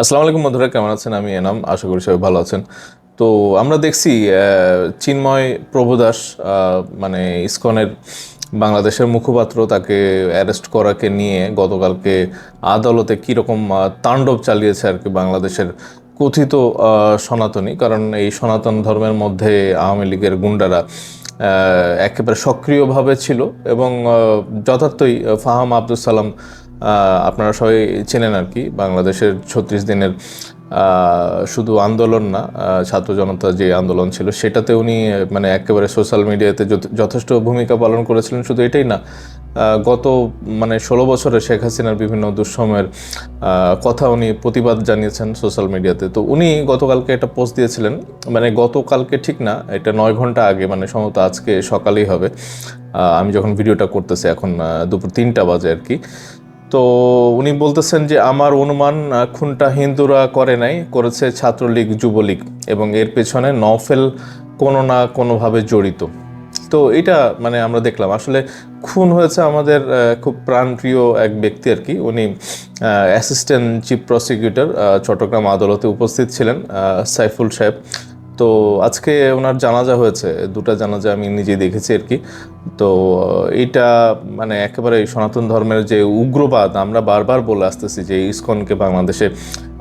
আসসালামু আলাইকুম বন্ধুরা, কেমন আছেন? আমি এনাম, আশা করি সবাই ভালো আছেন। তো আমরা দেখছি চিন্ময় প্রভুদাস মানে ইসকনের বাংলাদেশের মুখপাত্র, তাকে অ্যারেস্ট করাকে নিয়ে গতকালকে আদালতে কীরকম তাণ্ডব চালিয়েছে আর কি বাংলাদেশের কথিত সনাতনী। কারণ এই সনাতন ধর্মের মধ্যে আওয়ামী লীগের গুন্ডারা একেবারে সক্রিয়ভাবে ছিল এবং যথার্থই ফাহাম আব্দুল সালাম আপনারা সবাই চেনেন আর কি, বাংলাদেশের ছত্রিশ দিনের শুধু আন্দোলন না ছাত্র জনতা যে আন্দোলন ছিল সেটাতে উনি মানে একেবারে সোশ্যাল মিডিয়াতে যথেষ্ট ভূমিকা পালন করেছিলেন। শুধু এটাই না গত মানে ষোলো বছরে শেখ হাসিনার বিভিন্ন দুঃসময়ের কথা উনি প্রতিবাদ জানিয়েছেন সোশ্যাল মিডিয়াতে। তো উনি গতকালকে একটা পোস্ট দিয়েছিলেন মানে গতকালকে ঠিক না, এটা নয় ঘণ্টা আগে মানে সম্ভবত আজকে সকালেই হবে। আমি যখন ভিডিওটা করতেছি এখন দুপুর তিনটা বাজে আর কি। তো উনি বলতেছেন যে আমার অনুমান খুনটা হিন্দুরা করে নাই, করেছে ছাত্রলীগ, যুবলীগ, এবং এর পেছনে নফেল কোনো না কোনোভাবে জড়িত। তো এটা মানে আমরা দেখলাম। আসলে খুন হয়েছে আমাদের খুব প্রাণপ্রিয় এক ব্যক্তি আর কি। উনি অ্যাসিস্ট্যান্ট চিফ প্রসিকিউটর চট্টগ্রাম আদালতে উপস্থিত ছিলেন সাইফুল সাহেব। তো আজকে ওনার জানাজা হয়েছে, দুটা জানাজা আমি নিজেই দেখেছি আর কি। তো এইটা মানে একেবারে সনাতন ধর্মের যে উগ্রবাদ, আমরা বারবার বলে আসতেছি যে ইসকনকে বাংলাদেশে,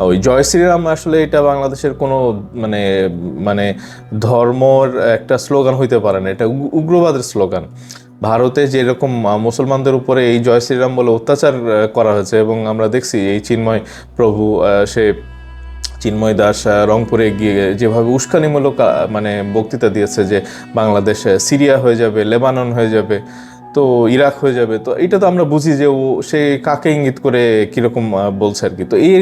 ওই জয় শ্রীরাম আসলে এটা বাংলাদেশের কোনো মানে মানে ধর্মর একটা স্লোগান হইতে পারে না, এটা উগ্রবাদের স্লোগান। ভারতে যেরকম মুসলমানদের উপরে এই জয় শ্রীরাম বলে অত্যাচার করা হয়েছে এবং আমরা দেখছি এই চিন্ময় প্রভু সে চিন্ময় দাস রংপুরে গিয়ে যেভাবে উস্কানিমূলক মানে বক্তৃতা দিয়েছে যে বাংলাদেশ সিরিয়া হয়ে যাবে, লেবানন হয়ে যাবে তো ইরাক হয়ে যাবে। তো এটা তো আমরা বুঝি যে ও, সে কাকে ইঙ্গিত করে কীরকম বলছে আর কি। তো এই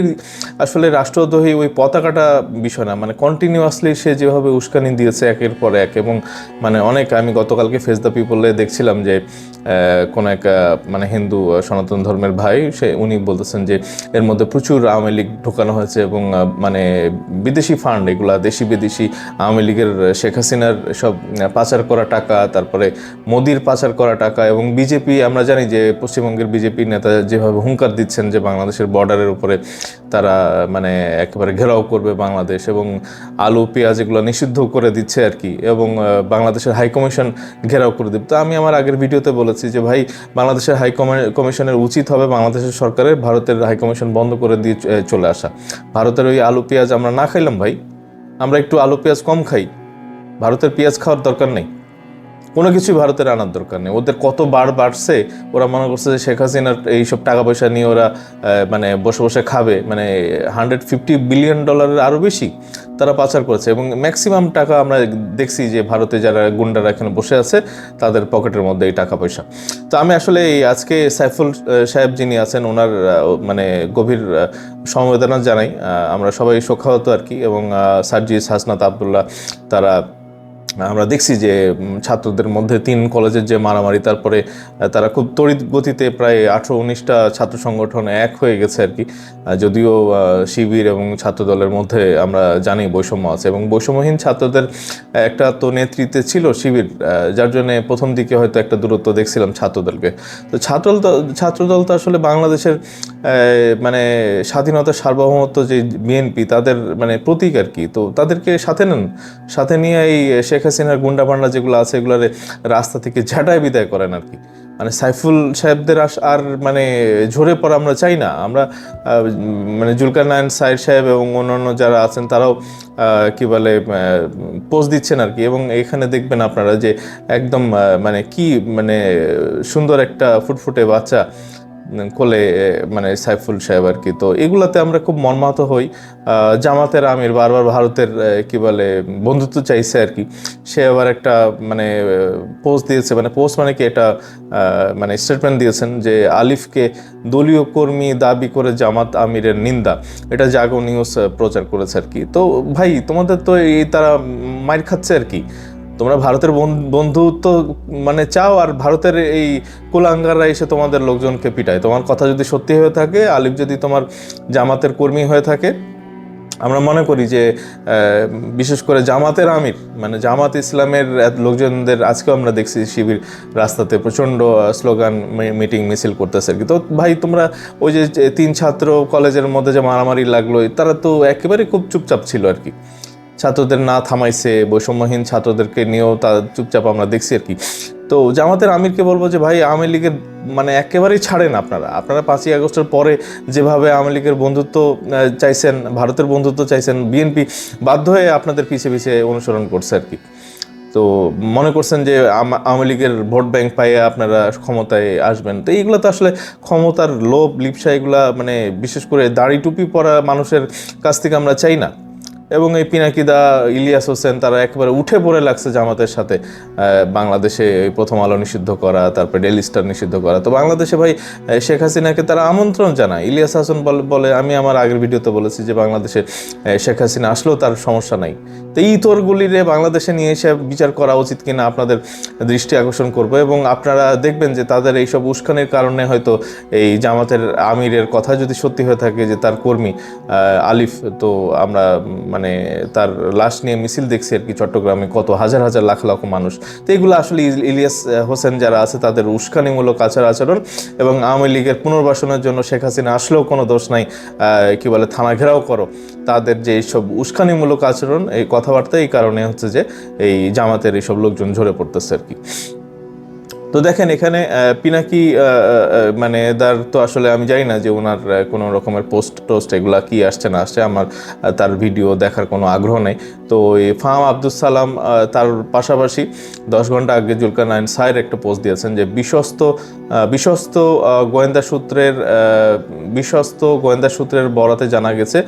আসলে রাষ্ট্রদ্রোহী ওই পতাকাটা বিষয় না। মানে কন্টিনিউয়াসলি সে যেভাবে উস্কানি দিয়েছে একের পর এক এবং মানে অনেক, আমি গতকালকে ফেস দ্য পিপলে দেখছিলাম যে কোনো এক মানে হিন্দু সনাতন ধর্মের ভাই, সে উনি বলতেছেন যে এর মধ্যে প্রচুর আওয়ামী লীগ ঢোকানো হয়েছে এবং মানে বিদেশি ফান্ড এগুলা, দেশি বিদেশি আওয়ামী লীগের শেখ হাসিনার সব পাচার করা টাকা, তারপরে মোদির পাচার করা টাকা এবং বিজেপি, আমরা জানি যে পশ্চিমবঙ্গের বিজেপি নেতা যেভাবে হুঙ্কার দিচ্ছেন যে বাংলাদেশের বর্ডারের উপরে তারা মানে একেবারে ঘেরাও করবে বাংলাদেশ এবং আলু, পেঁয়াজ এগুলো নিষিদ্ধ করে দিচ্ছে আর কি এবং বাংলাদেশের হাইকমিশন ঘেরাও করে দেবে। তো আমি আমার আগের ভিডিওতে বলেছি যে, ভাই, বাংলাদেশের হাই কমিশনের উচিত হবে বাংলাদেশের সরকারের ভারতের হাইকমিশন বন্ধ করে দিয়ে চলে আসা। ভারতের ওই আলু, পেঁয়াজ আমরা না খাইলাম ভাই। আমরা একটু আলু, পেঁয়াজ কম খাই। ভারতের পেঁয়াজ খাওয়ার দরকার নেই। কোনো কিছুই ভারতের আনার দরকার নেই। ওদের কত বার বাড়ছে, ওরা মনে করছে যে শেখ হাসিনার এইসব টাকা পয়সা নিয়ে ওরা মানে বসে বসে খাবে মানে হান্ড্রেড ফিফটি বিলিয়ন ডলারের আরও বেশি তারা পাচার করেছে। এবং ম্যাক্সিমাম টাকা আমরা দেখছি যে ভারতে যারা গুন্ডারা এখানে বসে আছে, তাদের পকেটের মধ্যে এই টাকা পয়সা। তো আমি আসলে এই আজকে সাইফুল সাহেব যিনি আছেন, ওনার মানে গভীর সমবেদনা জানাই। আমরা সবাই শোকাহত আর কি। এবং সার্জিস হাসনাত আবদুল্লাহ, তারা আমরা দেখছি যে ছাত্রদের মধ্যে তিন কলেজের যে মারামারি, তারপরে তারা খুব তড়িৎ গতিতে প্রায় আঠারো উনিশটা ছাত্র সংগঠন এক হয়ে গেছে আর কি। যদিও শিবির এবং ছাত্র দলের মধ্যে আমরা জানি বৈষম্য আছে এবং বৈষম্যহীন ছাত্রদের একটা তো নেতৃত্বে ছিল শিবির যার জন্য প্রথম দিকে হয়তো একটা দূরত্ব দেখছিলাম ছাত্রদলকে। তো ছাত্রদল ছাত্রদল তো আসলে বাংলাদেশের মানে স্বাধীনতা সার্বভৌমত্ব যে বিএনপি, তাদের মানে প্রতীক আর কি। তো তাদেরকে সাথে নেন। সাথে নিয়ে এই শেখ হাসিনার গুন্ডা পান্ডা যেগুলো আছে, এগুলোরে রাস্তা থেকে ঝাঁটায় বিদায় করেন আর কি। মানে সাইফুল সাহেবদের আর মানে ঝরে পড়া আমরা চাই না। আমরা মানে জুলকার নায়ন সাইর সাহেব এবং অন্যান্য যারা আছেন, তারাও কি বলে পোস্ট দিচ্ছেন আর কি। এবং এখানে দেখবেন আপনারা যে একদম মানে কি মানে সুন্দর একটা ফুটফুটে বাচ্চা কোলে মানে সাইফুল সাহেব আর কি। তো এগুলাতে আমরা খুব মর্মাহত হই। জামাতের আমির বারবার ভারতের কি বলে, বন্ধুত্ব চাইছে আর কি। সে আবার একটা মানে পোস্ট দিয়েছে। মানে পোস্ট মানে কি? এটা মানে স্টেটমেন্ট দিয়েছেন যে আলিফকে দলীয় কর্মী দাবি করে জামাত আমিরের নিন্দা। এটা জাগো নিউজ প্রচার করেছে আর কি। তো ভাই, তোমাদের তো এই তারা মাইর খাচ্ছে আর কি। তোমরা ভারতের বন- বন্ধুত্ব মানে চাও আর ভারতের এই কুলাঙ্গাররা এসে তোমাদের লোকজনকে পিটায়। তোমার কথা যদি সত্যি হয়ে থাকে, আলিফ যদি তোমার জামাতের কর্মী হয়ে থাকে, আমরা মনে করি যে বিশেষ করে জামাতের আমির মানে জামাত ইসলামের লোকজনদের আজকেও আমরা দেখছি শিবির রাস্তাতে প্রচণ্ড স্লোগান মিটিং, মিছিল করতেছে আর কি। তো ভাই, তোমরা ওই যে তিন ছাত্র কলেজের মধ্যে যে মারামারি লাগল, তারা তো একেবারে খুব চুপচাপ ছিল আর কি। ছাত্রদের না থামাইছে, বৈষম্যহীন ছাত্রদেরকে নিয়েও তা চুপচাপ আমরা দেখছি আর কি। তো জামাতের আমিরকে বলব যে, ভাই, আওয়ামী লীগের মানে একেবারেই ছাড়েন আপনারা। আপনারা পাঁচই আগস্টের পরে যেভাবে আওয়ামী লীগের বন্ধুত্ব চাইছেন, ভারতের বন্ধুত্ব চাইছেন, বিএনপি বাধ্য হয়ে আপনাদের পিছিয়ে পিছিয়ে অনুসরণ করছে আর কি। তো মনে করছেন যে আওয়ামী লীগের ভোট ব্যাংক পাইয়ে আপনারা ক্ষমতায় আসবেন। তো এইগুলো তো আসলে ক্ষমতার লোভ, লিপসা, এগুলা মানে বিশেষ করে দাড়ি টুপি পরা মানুষের কাছ থেকে আমরা চাই না। এবং এই পিনাকিদা ইলিয়াস হোসেন তারা একেবারে উঠে পড়ে লাগছে জামাতের সাথে। বাংলাদেশে প্রথম আলো নিষিদ্ধ করা তারপরে ডেলি স্টার নিষিদ্ধ করা। তো বাংলাদেশে ভাই শেখ হাসিনাকে তারা আমন্ত্রণ জানায়। ইলিয়াস হাসান বল- আমি আমার আগের ভিডিওতে বলেছি যে বাংলাদেশে শেখ হাসিনা আসলেও তার সমস্যা নাই। তো এই তোরগুলিরে বাংলাদেশে নিয়ে এসে বিচার করা উচিত কিনা আপনাদের দৃষ্টি আকর্ষণ করব এবং আপনারা দেখবেন যে তাদের এইসব উস্কানির কারণে হয়তো এই জামাতের আমিরের কথা যদি সত্যি হয়ে থাকে যে তার কর্মী আলিফ তো আমরা উম, মানে তার লাশ নিয়ে মিছিল দেখছি আর কি চট্টগ্রামে, কত হাজার হাজার লাখ লাখ মানুষ। তো এগুলো আসলে ইলিয়াস হোসেন যারা আছে তাদের উস্কানিমূলক আচার আচরণ এবং আওয়ামী লীগের পুনর্বাসনের জন্য শেখ হাসিনা আসলেও কোনো দোষ নাই কি বলে, থানা ঘেরাও করো। তাদের যে এইসব উস্কানিমূলক আচরণ, এই কথাবার্তা এই কারণে হচ্ছে যে এই জামাতের এইসব লোকজন ঝরে পড়তেছে আর কি। তো দেখেন, এখানে পিনাকি মানে তার তো আসলে আমি জানি না যে ওনার কোনো রকমের পোস্ট টোস্ট এগুলা কী আসছে না আসছে, আমার তার ভিডিও দেখার কোনো আগ্রহ নেই। তো এই ফাহাম আব্দুল সালাম তার পাশাপাশি দশ ঘণ্টা আগে জুলকার নাইন সায়ের একটা পোস্ট দিয়েছেন যে বিশ্বস্ত বিশ্বস্ত গোয়েন্দা সূত্রের বিশ্বস্ত গোয়েন্দা সূত্রের বরাতে জানা গেছে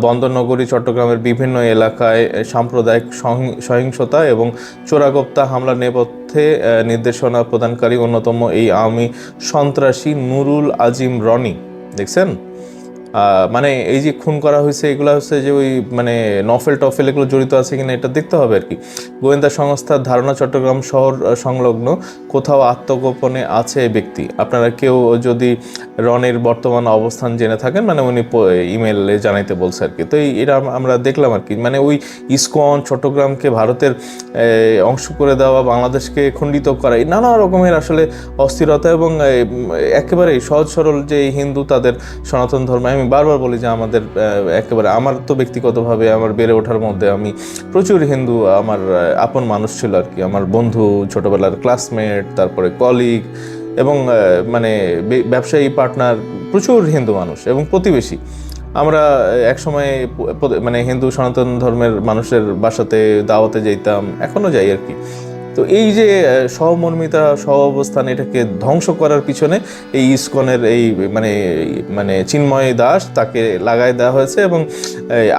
বন্দরনগরী, চট্টগ্রামের বিভিন্ন এলাকায় সাম্প্রদায়িক সহিং- সহিংসতা এবং চোরাগোপ্তা হামলার নেপথ্যে নির্দেশনা প্রদানকারী অন্যতম এই আওয়ামী সন্ত্রাসী নুরুল আজিম রনি। দেখছেন? মানে এই যে খুন করা হয়েছে এগুলো হচ্ছে যে ওই মানে নফেল টফেল এগুলো জড়িত আছে কিনা এটা দেখতে হবে আর কি। গোয়েন্দা সংস্থার ধারণা চট্টগ্রাম শহর সংলগ্ন কোথাও আত্মগোপনে আছে ব্যক্তি। আপনারা কেউ যদি রনের বর্তমান অবস্থান জেনে থাকেন মানে উনি ইমেলে জানাইতে বলছে আর কি। তো এটা আমরা দেখলাম আর কি। মানে ওই ইসকন চট্টগ্রামকে ভারতের অংশ করে দেওয়া বাংলাদেশকে খণ্ডিত করা এই নানা রকমের আসলে অস্থিরতা এবং এ, উম, একেবারে সহজ সরল যে হিন্দু তাদের সনাতন ধর্ম আমি বারবার বলি যে আমাদের একেবারে আমার তো ব্যক্তিগতভাবে আমার বেড়ে ওঠার মধ্যে আমি প্রচুর হিন্দু, আমার আপন মানুষ ছিল আর কি। আমার বন্ধু, ছোটবেলার ক্লাসমেট তারপরে কলিগ এবং মানে ব্যবসায়ী পার্টনার প্রচুর হিন্দু মানুষ এবং প্রতিবেশী। আমরা এক সময় মানে হিন্দু সনাতন ধর্মের মানুষের বাসাতে, দাওয়াতে যেতাম এখনও যাই আর কি। তো এই যে সহমর্মিতা সহ অবস্থান এটাকে ধ্বংস করার পিছনে এই ইসকনের এই মানে মানে চিন্ময় দাস তাকে লাগাই দেওয়া হয়েছে এবং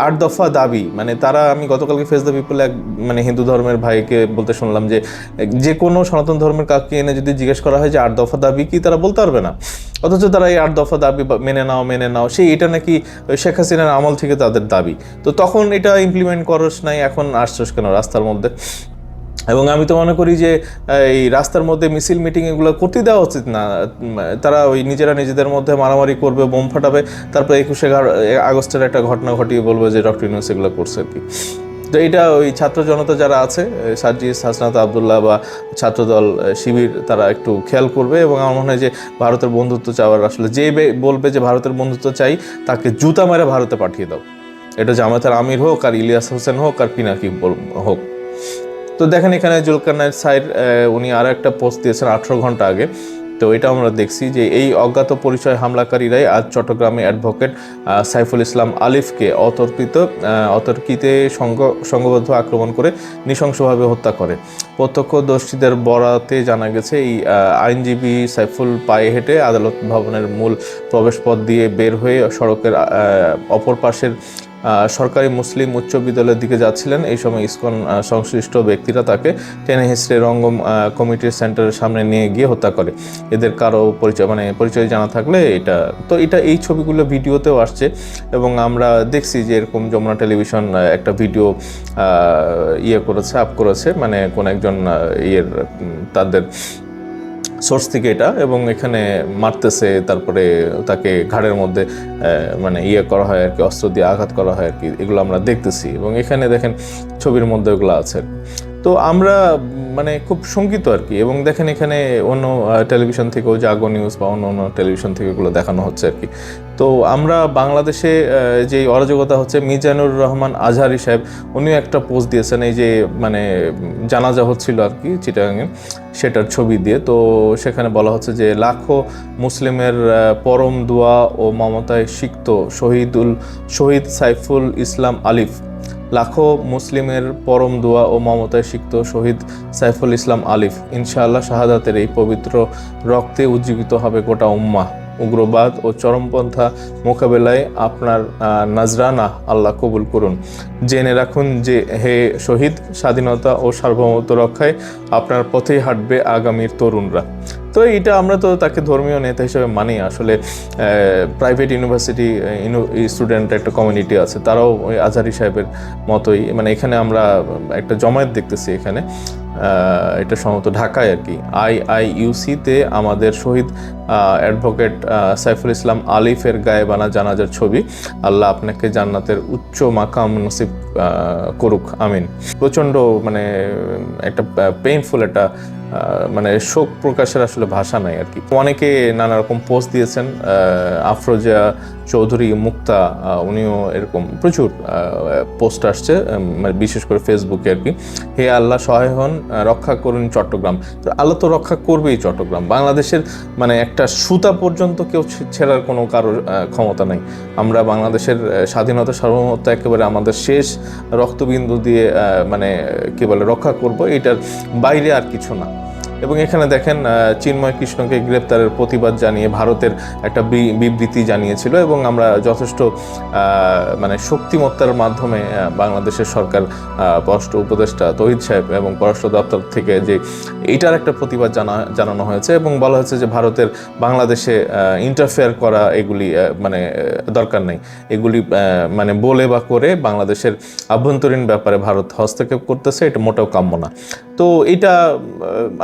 আট দফা দাবি মানে তারা, আমি গতকালকে ফেস দ্য পিপল এক মানে হিন্দু ধর্মের ভাইকে বলতে শুনলাম যে যে কোনো সনাতন ধর্মের কাউকে এনে যদি জিজ্ঞেস করা হয় যে আট দফা দাবি কি, তারা বলতে পারবে না। অথচ তারা এই আট দফা দাবি মেনে নাও মেনে নাও, সেই এটা নাকি শেখ হাসিনার আমল থেকে তাদের দাবি। তো তখন এটা ইমপ্লিমেন্ট করস নাই, এখন আসছস কেন রাস্তার মধ্যে? এবং আমি তো মনে করি যে এই রাস্তার মধ্যে মিছিল মিটিং এগুলো করতে দেওয়া উচিত না। তারা ওই নিজেরা নিজেদের মধ্যে মারামারি করবে, বোম ফাটাবে, তারপরে একুশে আগস্টের একটা ঘটনা ঘটিয়ে বলবে যে, ডক্টর ইউনুস এগুলো করছে আর কি। তো এটা ওই ছাত্র জনতা যারা আছে সার্জিস হাসনাত আবদুল্লাহ বা ছাত্রদল শিবির, তারা একটু খেয়াল করবে এবং আমার মনে হয় যে, ভারতের বন্ধুত্ব চাওয়ার আসলে যে বলবে যে, ভারতের বন্ধুত্ব চাই, তাকে জুতা মেরে ভারতে পাঠিয়ে দাও। এটা জামাতের আমির হোক, আর ইলিয়াস হোসেন হোক, আর পিনাকি হোক। তো দেখেন এখানে জুলকারনাইট সাইড উনি আর একটা পোস্ট দিয়েছেন আঠেরো ঘণ্টা আগে। তো এটা আমরা দেখছি যে এই অজ্ঞাত পরিচয় হামলাকারীরাই আজ চট্টগ্রামে অ্যাডভোকেট সাইফুল ইসলাম আলিফকে অতর্কিত অতর্কিতে সংঘবদ্ধ আক্রমণ করে নৃশংসভাবে হত্যা করে। প্রত্যক্ষদর্শীদের বরাতে জানা গেছে, এই আইনজীবী সাইফুল পায়ে হেঁটে আদালত ভবনের মূল প্রবেশপথ দিয়ে বের হয়ে সড়কের অপর পাশের সরকারি মুসলিম উচ্চ বিদ্যালয়ের দিকে যাচ্ছিলেন। এই সময় ইসকন সংশ্লিষ্ট ব্যক্তিরা তাকে টেনে হিসড়ে রঙ্গম কমিটির সেন্টারের সামনে নিয়ে গিয়ে হত্যা করে। এদের কারও পরিচয় মানে পরিচয় জানা থাকলে এটা, তো এটা এই ছবিগুলো ভিডিওতেও আসছে এবং আমরা দেখছি যে এরকম যমুনা টেলিভিশন একটা ভিডিও ইয়ে করেছে, আপ করেছে। মানে কোন একজন ইয়ের তাদের সোর্স থেকে এটা এবং এখানে মারতেছে, তারপরে তাকে ঘাড়ের মধ্যে মানে ইয়ে করা হয় আর কি, অস্ত্র দিয়ে আঘাত করা হয় আর কি, এগুলো আমরা দেখতেছি এবং এখানে দেখেন ছবির মধ্যে ওগুলো আছে। তো আমরা মানে খুব শঙ্কিত আর কি। এবং দেখেন এখানে অন্য টেলিভিশন থেকেও জাগো নিউজ বা অন্য অন্য টেলিভিশন থেকে এগুলো দেখানো হচ্ছে আর কি। তো আমরা বাংলাদেশে যে অরাজকতা হচ্ছে, মিজানুর রহমান আজহারি সাহেব, উনিও একটা পোস্ট দিয়েছেন, এই যে মানে জানাজা হচ্ছিল আর কি চিটাগাঙে সেটার ছবি দিয়ে। তো সেখানে বলা হচ্ছে যে, লাখো মুসলিমের পরম দোয়া ও মমতায় সিক্ত শহীদুল, শহীদ সাইফুল ইসলাম আলিফ লাখো মুসলিমের পরম দোয়া ও মমতায় সিক্ত শহীদ সাইফুল ইসলাম আলিফ। ইনশাআল্লাহ শাহাদাতের এই পবিত্র রক্তে উজ্জীবিত হবে গোটা উম্মা উগ্রবাদ ও চরমপন্থা মোকাবেলায় আপনার নাজরানা আল্লাহ কবুল করুন। জেনে রাখুন যে হে শহীদ, স্বাধীনতা ও সার্বভৌমত্ব রক্ষায় আপনার পথেই হাঁটবে আগামীর তরুণরা। তো এটা আমরা তো তাকে ধর্মীয় নেতা হিসেবে মানি। আসলে প্রাইভেট ইউনিভার্সিটি স্টুডেন্ট একটা কমিউনিটি আছে। তারাও ওই আজহারি সাহেবের মতোই। মানে এখানে আমরা একটা জমায়েত দেখতেছি এখানে। এটা সম্ভবত ঢাকায় আর কি। আই আই ইউসিতে আমাদের শহীদ অ্যাডভোকেট সাইফুল ইসলাম আলিফের গায়ে বানা জানাজার ছবি। আল্লাহ আপনাকে জান্নাতের উচ্চ মাকাম নসিব করুক, আমিন। প্রচণ্ড মানে একটা পেইনফুল একটা মানে শোক প্রকাশের আসলে ভাষা নাই আর কি। অনেকে নানা রকম পোস্ট দিয়েছেন আফরোজা চৌধুরী, মুক্তা উনিও এরকম প্রচুর পোস্ট আসছে মানে বিশেষ করে ফেসবুকে আর কি। হে আল্লাহ, সহায় হন রক্ষা করুন চট্টগ্রাম। তো আল্লাহ তো রক্ষা করবেই চট্টগ্রাম। বাংলাদেশের মানে একটা সুতা পর্যন্ত কেউ ছেড়ার কোনো কারোর ক্ষমতা নাই। আমরা বাংলাদেশের স্বাধীনতা, সার্বভৌমত্ব একেবারে আমাদের শেষ রক্তবিন্দু দিয়ে মানে কী বলে, রক্ষা করব, এটার বাইরে আর কিছু না। এবং এখানে দেখেন চিন্ময় কৃষ্ণকে গ্রেপ্তারের প্রতিবাদ জানিয়ে ভারতের একটা বিবৃতি জানিয়েছিল এবং আমরা যথেষ্ট মানে শক্তিমত্তার মাধ্যমে বাংলাদেশের সরকার পররাষ্ট্র উপদেষ্টা তহিদ সাহেব এবং পররাষ্ট্র দপ্তর থেকে যে এইটার একটা প্রতিবাদ জানা, জানানো হয়েছে এবং বলা হয়েছে যে ভারতের বাংলাদেশে ইন্টারফেয়ার করা এগুলি মানে দরকার নেই। এগুলি মানে বলে বা করে বাংলাদেশের আভ্যন্তরীণ ব্যাপারে ভারত হস্তক্ষেপ করতেছে, এটা মোটেও কাম্য না। তো এটা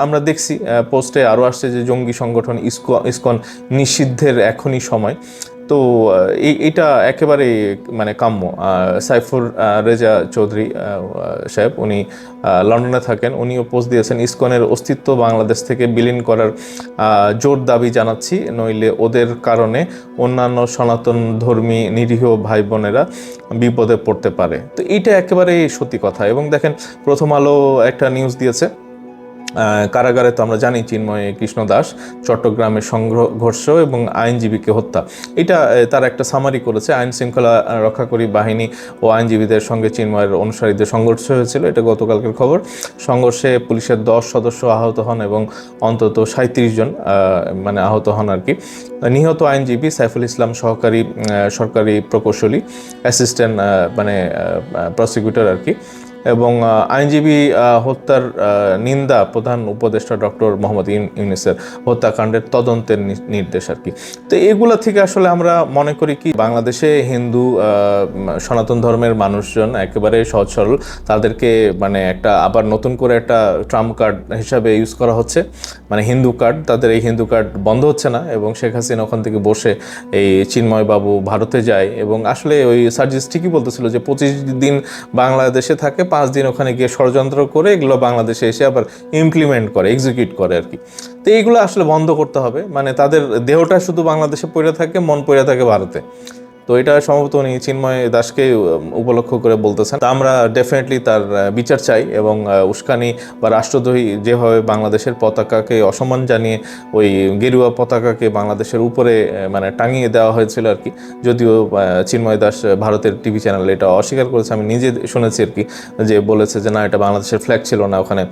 আমরা দেখছি পোস্টে আরও আসছে যে জঙ্গি সংগঠন ইসকো ইসকন নিষিদ্ধের এখনই সময়। তো আহ, এই এটা একেবারে মানে কাম্য। সাইফুর রেজা চৌধুরী সাহেব উনি লন্ডনে থাকেন। উনিও পোস্ট দিয়েছেন ইসকনের অস্তিত্ব বাংলাদেশ থেকে বিলীন করার জোর দাবি জানাচ্ছি। নইলে ওদের কারণে অন্যান্য সনাতন ধর্মী নিরীহ ভাই বোনেরা বিপদে পড়তে পারে। তো এইটা একেবারে সত্যি কথা। এবং দেখেন প্রথম আলো একটা নিউজ দিয়েছে কারাগারে তো আমরা জানি চিন্ময় কৃষ্ণ দাস, চট্টগ্রামে সংঘর্ষ এবং আইনজীবীকে হত্যা। এটা তার একটা সামারি করেছে, আইন শৃঙ্খলা রক্ষাকারী বাহিনী ও আইনজীবীদের সঙ্গে চিন্ময়ের অনুসারীদের সংঘর্ষ হয়েছিল, এটা গতকালকের খবর। সংঘর্ষে পুলিশের দশ সদস্য আহত হন এবং অন্তত সাঁত্রিশ জন মানে আহত হন আর কি। নিহত আইনজীবী সাইফুল ইসলাম সহকারী সরকারি প্রকৌশলী অ্যাসিস্ট্যান্ট মানে প্রসিকিউটর আর কি। এবং আইনজীবী হত্যার নিন্দা প্রধান উপদেষ্টা ডক্টর মোহাম্মদ ইউন- ইউনিসের হত্যাকাণ্ডের তদন্তের নির্দেশ আর কি। তো এগুলা থেকে আসলে আমরা মনে করি কি, বাংলাদেশে হিন্দু সনাতন ধর্মের মানুষজন একেবারে সহজ সরল। তাদেরকে মানে একটা আবার নতুন করে একটা ট্রাম্প কার্ড হিসাবে ইউজ করা হচ্ছে। মানে হিন্দু কার্ড, তাদের এই হিন্দু কার্ড বন্ধ হচ্ছে না এবং শেখ হাসিনা ওখান থেকে বসে এই চিন্ময় বাবু ভারতে যায়। এবং আসলে ওই সার্জিস ঠিকই বলতেছিল যে পঁচিশ দিন বাংলাদেশে থাকে পাঁচ দিন ওখানে গিয়ে ষড়যন্ত্র করে এগুলো বাংলাদেশে এসে আবার ইমপ্লিমেন্ট করে এক্সিকিউট করে আর কি। তো এইগুলো আসলে বন্ধ করতে হবে। মানে তাদের দেহটা শুধু বাংলাদেশে পড়ে থাকে, মন পড়ে থাকে ভারতে। তো এটা সম্ভবত উনি চিন্ময় দাসকে উপলক্ষ করে বলতেছেন। তা আমরা ডেফিনেটলি তার বিচার চাই এবং উস্কানি বা রাষ্ট্রদ্রোহী যেভাবে বাংলাদেশের পতাকাকে অসম্মান জানিয়ে, ওই গেরুয়া পতাকাকে বাংলাদেশের উপরে মানে টাঙিয়ে দেওয়া হয়েছিল আর কি। যদিও চিন্ময় দাস ভারতের টিভি চ্যানেলে এটা অস্বীকার করেছে। আমি নিজে শুনেছি আর কি যে বলেছে যে, না, এটা বাংলাদেশের ফ্ল্যাগ ছিল না, ওখানে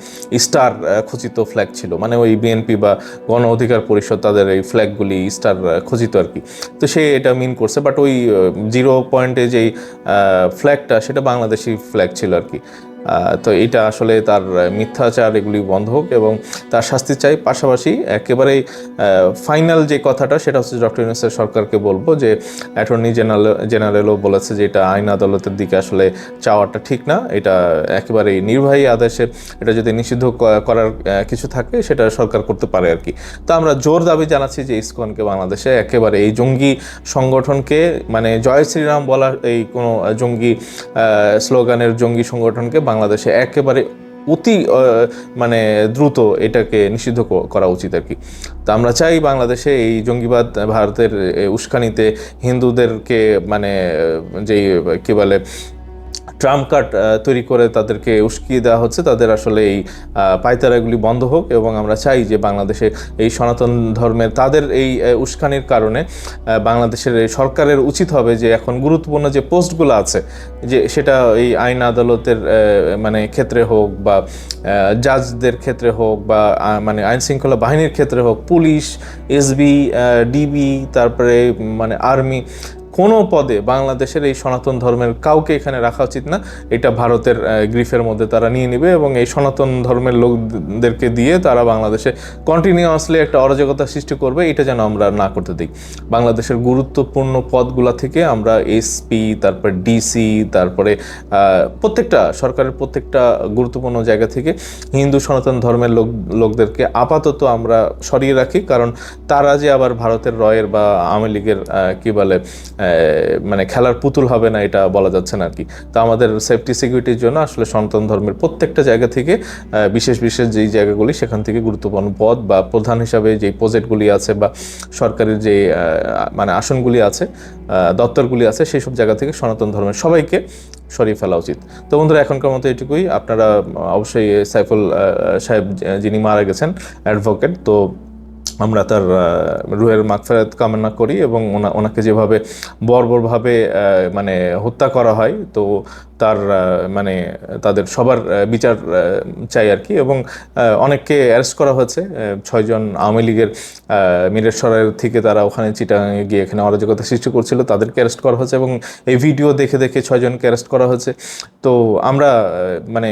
স্টার খচিত ফ্ল্যাগ ছিল। মানে ওই বিএনপি বা গণ অধিকার পরিষদ তাদের এই ফ্ল্যাগগুলি স্টার খচিত আর কি। তো সে এটা মিন করছে বাট ওই জিরো পয়েন্টে যেই ফ্ল্যাগটা সেটা বাংলাদেশি ফ্ল্যাগ ছিল আর কি। তো এটা আসলে তার মিথ্যাচার এগুলি বন্ধ হোক এবং তার শাস্তি চাই। পাশাপাশি একেবারেই ফাইনাল যে কথাটা, সেটা হচ্ছে ডক্টর ইউনুসের সরকারকে বলব যে, অ্যাটর্নি জেনারেল, জেনারেলও বলেছে যে এটা আইন আদালতের দিকে আসলে চাওয়াটা ঠিক না। এটা একেবারেই নির্বাহী আদেশে এটা যদি নিষিদ্ধ করার কিছু থাকে, সেটা সরকার করতে পারে আর কি। তো আমরা জোর দাবি জানাচ্ছি যে ইসকনকে বাংলাদেশে একেবারে এই জঙ্গি সংগঠনকে মানে জয় শ্রীরাম বলা এই কোনো জঙ্গি স্লোগানের জঙ্গি সংগঠনকে বাংলাদেশে একেবারে অতি মানে দ্রুত এটাকে নিষিদ্ধ করা উচিত আর কি। তো আমরা চাই বাংলাদেশে এই জঙ্গিবাদ, ভারতের উস্কানিতে হিন্দুদেরকে মানে যেই, কী বলে ট্রাম্প কার্ড তৈরি করে তাদেরকে উস্কিয়ে দেওয়া হচ্ছে। তাদের আসলে এই পায়তারাগুলি বন্ধ হোক এবং আমরা চাই যে বাংলাদেশে এই সনাতন ধর্মের, তাদের এই উস্কানির কারণে বাংলাদেশের সরকারের উচিত হবে যে এখন গুরুত্বপূর্ণ যে পোস্টগুলো আছে, যে সেটা এই আইন আদালতের মানে ক্ষেত্রে হোক বা জাজদের ক্ষেত্রে হোক বা মানে আইন শৃঙ্খলা বাহিনীর ক্ষেত্রে হোক, পুলিশ, এসবি ডিবি, তারপরে মানে আর্মি কোনো পদে বাংলাদেশের এই সনাতন ধর্মের কাউকে এখানে রাখা উচিত না। এটা ভারতের গ্রিফের মধ্যে তারা নিয়ে নেবে এবং এই সনাতন ধর্মের লোকদেরকে দিয়ে তারা বাংলাদেশে কন্টিনিউয়াসলি একটা অরাজকতা সৃষ্টি করবে, এটা যেন আমরা না করতে দিই। বাংলাদেশের গুরুত্বপূর্ণ পদগুলা থেকে আমরা এসপি তারপর ডিসি তারপরে প্রত্যেকটা সরকারের প্রত্যেকটা গুরুত্বপূর্ণ জায়গা থেকে হিন্দু সনাতন ধর্মের লোক, লোকদেরকে আপাতত আমরা সরিয়ে রাখি। কারণ তারা যে আবার ভারতের রয়ের বা আওয়ামী লীগের কী বলে মানে খেলার পুতুল হবে না এটা বলা যাচ্ছে না আর কি তো আমাদের সেফটি সিকিউরিটির জন্য আসলে সনাতন ধর্মের প্রত্যেকটা জায়গা থেকে বিশেষ বিশেষ যেই জায়গাগুলি সেখান থেকে গুরুত্বপূর্ণ পদ বা প্রধান হিসাবে যে প্রজেক্টগুলি আছে বা সরকারের যে মানে আসনগুলি আছে দপ্তরগুলি আছে সেই সব জায়গা থেকে সনাতন ধর্মের সবাইকে সরিয়ে ফেলা উচিত। তো বন্ধুরা, এখনকার মতো এটুকুই। আপনারা অবশ্যই সাইফুল সাহেব যিনি মারা গেছেন অ্যাডভোকেট তো আমরা তার রুহের মাগফেরাত কামনা করি এবং ওনা- ওনাকে যেভাবে বর্বরভাবে মানে হত্যা করা হয়, তো তার মানে তাদের সবার বিচার চাই আর কি। এবং অনেককে অ্যারেস্ট করা হয়েছে। ছয়জন আওয়ামী লীগের আহ, মিরেশ্বরের থেকে তারা ওখানে চিটাগাঙে গিয়ে এখানে অরাজকতা সৃষ্টি করছিল। তাদেরকে অ্যারেস্ট করা হয়েছে এবং এই ভিডিও দেখে দেখে ছয়জনকে অ্যারেস্ট করা হয়েছে। তো আমরা মানে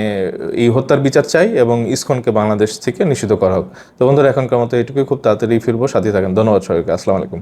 এই হত্যার বিচার চাই এবং ইসকনকে বাংলাদেশ থেকে নিষিদ্ধ করা হোক। তো বন্ধুরা এখনকার মতো এটুকুই। খুব তাড়াতাড়ি ফিরবো। সাথে থাকেন। ধন্যবাদ সবাইকে। আসসালামু আলাইকুম।